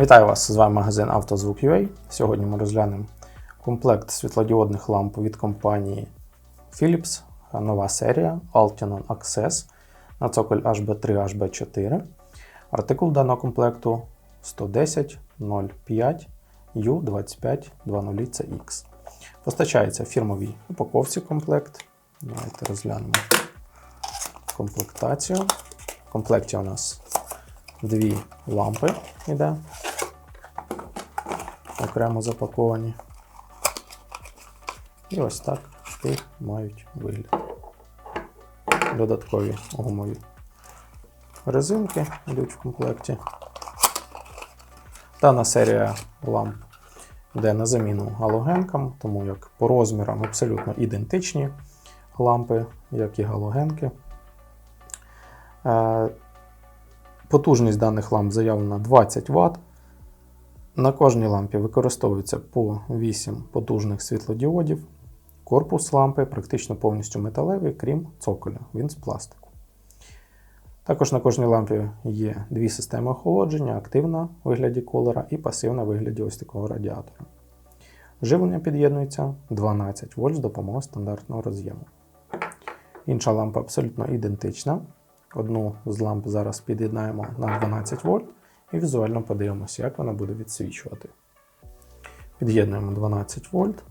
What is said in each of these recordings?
Вітаю вас! З вами магазин «Автозвук.UA». Сьогодні ми розглянемо комплект світлодіодних ламп від компанії Philips, нова серія Altenon Access на цоколь HB3 HB4. Артикул даного комплекту 110 05 U2520CX. Постачається фірмовій упаковці комплект. Давайте розглянемо комплектацію. В комплекті у нас дві лампи йде. Окремо запаковані. І ось так їх мають вигляд. Додаткові гумові резинки йдуть в комплекті. Дана серія ламп йде на заміну галогенкам, тому як по розмірам абсолютно ідентичні лампи, як і галогенки. Е, Потужність даних ламп заявлена 20 Вт. На кожній лампі використовується по 8 потужних світлодіодів. Корпус лампи практично повністю металевий, крім цоколя, він з пластику. Також на кожній лампі є дві системи охолодження: активна в вигляді колера і пасивна в вигляді ось такого радіатора. Живлення під'єднується 12 вольт з допомогою стандартного роз'єму. Інша лампа абсолютно ідентична. Одну з ламп зараз під'єднаємо на 12 вольт і візуально подивимося, як вона буде відсвічувати. Під'єднуємо 12 вольт.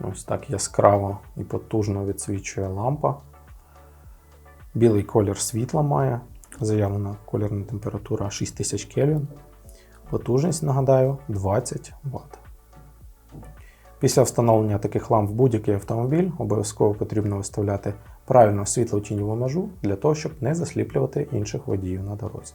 Ось так яскраво і потужно відсвічує лампа. Білий колір світла має. Заявлена колірна температура 6000 Кельвін. Потужність, нагадаю, 20 Вт. Після встановлення таких ламп в будь-який автомобіль обов'язково потрібно виставляти правильну світло-тіньову межу для того, щоб не засліплювати інших водіїв на дорозі.